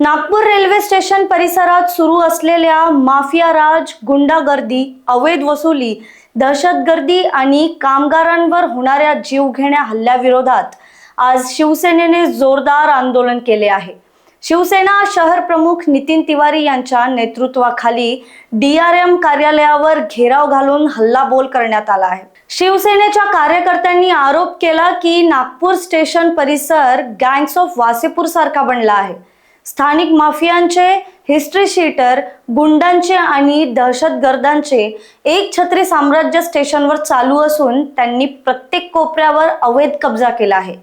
Nagpur railway station परिसरात सुरू असलेल्या माफिया राज गुंडागर्दी अवैध वसुली दहशतगर्दी आणि कामगारांवर होणाऱ्या जीवघेण्या हल्ल्याविरोधात आज शिवसेनेने जोरदार आंदोलन केले आहे. शिवसेना शहर प्रमुख नितीन तिवारी यांच्या नेतृत्वाखाली डी आर एम कार्यालयावर घेराव घालून हल्लाबोल करण्यात आला आहे. शिवसेनेच्या कार्यकर्त्यांनी आरोप केला की नागपूर स्टेशन परिसर गँग्स ऑफ वासेपूर सारखा बनला आहे. स्थानिक माफियांचे हिस्ट्री शीटर गुंडांचे आणि दहशतगर्दांचे एक छत्री साम्राज्य स्टेशनवर चालू असून त्यांनी प्रत्येक कोपऱ्यावर अवैध कब्जा केला आहे.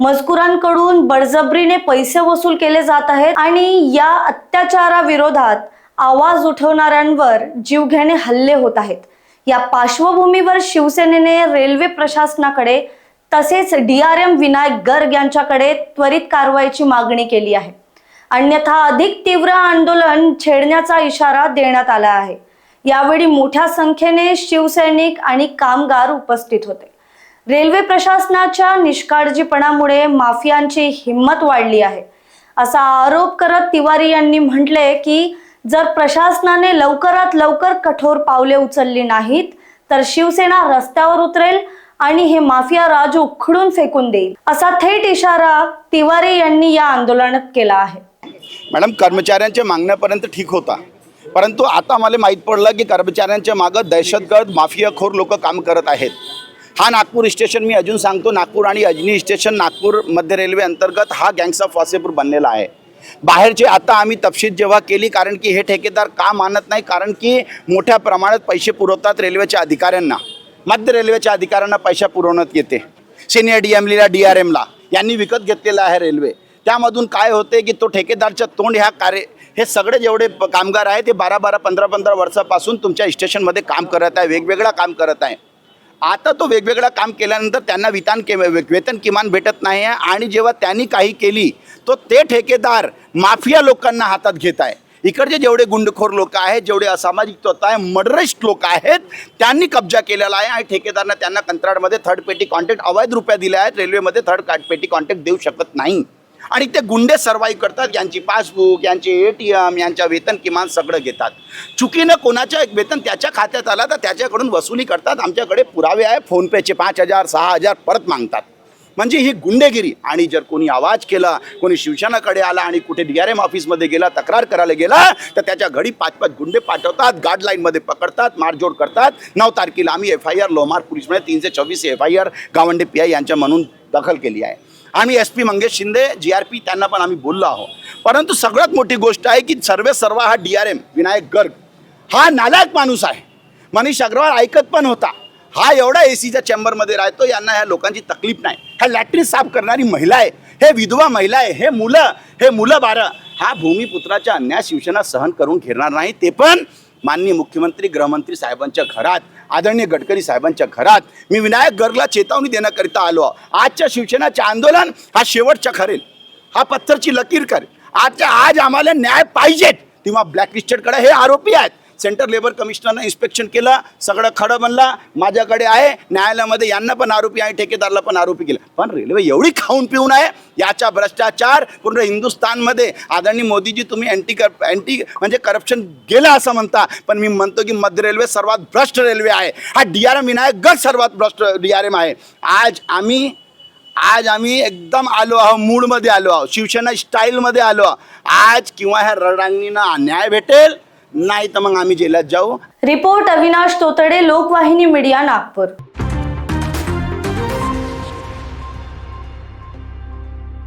मजकुरांकडून बळजबरीने पैसे वसूल केले जात आहेत आणि या अत्याचाराविरोधात आवाज उठवणाऱ्यांवर जीवघेणे हल्ले होत आहेत. या पार्श्वभूमीवर शिवसेनेने रेल्वे प्रशासनाकडे तसेच D R M Vinayak Garg यांच्याकडे त्वरित कारवाईची मागणी केली आहे. अन्यथा अधिक तीव्र आंदोलन छेडण्याचा इशारा देण्यात आला आहे. यावेळी मोठ्या संख्येने शिवसैनिक आणि कामगार उपस्थित होते. रेल्वे प्रशासनाच्या निष्काळजीपणामुळे माफियांची हिंमत वाढली आहे. असा आरोप करत तिवारी यांनी म्हटले की जर प्रशासनाने लवकरात लवकर कठोर पावले उचलली नाहीत तर शिवसेना रस्त्यावर उतरेल आणि हे माफिया राज उखडून फेकून देईल. असा थेट इशारा तिवारी यांनी या आंदोलनात केला आहे. मॅडम कर्मचाऱ्यांच्या मागण्यापर्यंत ठीक होता. परंतु आता मला माहीत पडलं की कर्मचाऱ्यांच्या मागं दहशतगर्द माफियाखोर लोक काम करत आहेत. हा नागपूर स्टेशन मी अजून सांगतो नागपूर आणि अजनी स्टेशन नागपूर मध्य रेल्वे अंतर्गत हा गँग्स ऑफ वासेपूर बनलेला आहे. बाहेरचे आता आम्ही तपशील जेव्हा केली कारण की हे ठेकेदार का मानत नाही कारण की मोठ्या प्रमाणात पैसे पुरवतात रेल्वेच्या अधिकाऱ्यांना. मध्य रेल्वेच्या अधिकाऱ्यांना पैसा पुरवण्यात येते. सिनियर डी एमलीला डी आर एमला यांनी विकत घेतलेला आहे रेल्वे. त्यामधून काय होते की तो ठेकेदारच्या तोंड ह्या कार्य हे सगळे जेवढे कामगार आहे ते बारा बारा पंधरा पंधरा वर्षापासून तुमच्या स्टेशनमध्ये काम करत आहे वेगवेगळा काम करत आहे. आता तो वेगवेगळा काम केल्यानंतर त्यांना वितान के वेतन किमान भेटत नाही आहे आणि जेव्हा त्यांनी काही केली तो ते ठेकेदार माफिया लोकांना हातात घेत आहे. इकडचे जेवढे गुंडखोर लोक आहेत जेवढे असामाजिक तत्व आहे मर्डरिस्ट लोक आहेत त्यांनी कब्जा केलेला आहे आणि ठेकेदारनं त्यांना कंत्राटमध्ये थर्ड पेटी कॉन्ट्रॅक्ट अवैध रुपया दिल्या आहेत रेल्वेमध्ये थर्ड पेटी कॉन्ट्रॅक्ट देऊ शकत नाही. आणि ते गुंडे सर्वाईव्ह करतात यांची पासबुक यांचे ए टी एम यांच्या वेतन किमान सगळं घेतात. चुकीनं कोणाच्या वेतन त्याच्या खात्यात आला तर त्याच्याकडून वसुली करतात. आमच्याकडे पुरावे आहे फोनपेचे पाच हजार सहा हजार परत मागतात. म्हणजे ही गुंडेगिरी. आणि जर कोणी आवाज केला कोणी शिवसेनाकडे आला आणि कुठे डी आर एम ऑफिसमध्ये गेला तक्रार करायला गेला तर त्याच्या घडी पाच पाच गुंडे पाठवतात गार्डलाईनमध्ये पकडतात मारजोड करतात. नऊ तारखेला आम्ही एफ आय आर लोमार पोलीसमध्ये तीनशे चोवीस F I R Gawande P I यांच्या म्हणून दखल केली आहे. आम्ही S P Mangesh Shinde G R P त्यांना पण आम्ही बोललो आहोत. परंतु सगळ्यात मोठी गोष्ट आहे की सर्वे सर्व हा D R M Vinayak Garg. हा नालायक माणूस आहे. मनीष अग्रवाल ऐकत पण होता. हा एवढा ए सीच्या चेंबरमध्ये राहतो यांना ह्या लोकांची तकलीफ नाही. ह्या लॅटरीन साफ करणारी महिला आहे हे विधवा महिला आहे हे मुलं हे मुलं बारं हा भूमिपुत्राच्या अन्याय शिवसेना सहन करून घेणार नाही ते पण माननीय मुख्यमंत्री गृहमंत्री साहेबांच्या घरात आदरणीय गडकरी साहेबांच्या घरात. मी विनायक गर्गला चेतावणी देण्याकरिता आलो आजच्या शिवसेनाचे आंदोलन हा शेवटचा खरेल. हा पत्थरची लकीर करेल आजच्या आज आम्हाला न्याय पाहिजेत. तेव्हा ब्लॅकलिस्टेडकडे हे आरोपी आहेत. सेंटर लेबर कमिशनरनं इन्स्पेक्शन केलं सगळं खडं बनला माझ्याकडे आहे न्यायालयामध्ये यांना पण आरोपी आहे ठेकेदारला पण आरोपी केलं. पण रेल्वे एवढी खाऊन पिऊन आहे याचा भ्रष्टाचार पूर्ण हिंदुस्थानमध्ये आदरणीय मोदीजी तुम्ही अँटी कर अँटी म्हणजे करप्शन गेलं असं म्हणता पण मी म्हणतो की मध्य रेल्वे सर्वात भ्रष्ट रेल्वे आहे. हा डी आर एम विनायक गट सर्वात भ्रष्ट डी आर एम आहे. आज आम्ही आज आम्ही एकदम आलो आहोत मूडमध्ये आलो आहोत शिवसेना स्टाईलमध्ये आलो आहोत. आज किंवा ह्या रडांगणींना न्याय भेटेल नाही तर मग आम्ही जेलात जाऊ. Report Avinash Totade Lokvahini media Nagpur.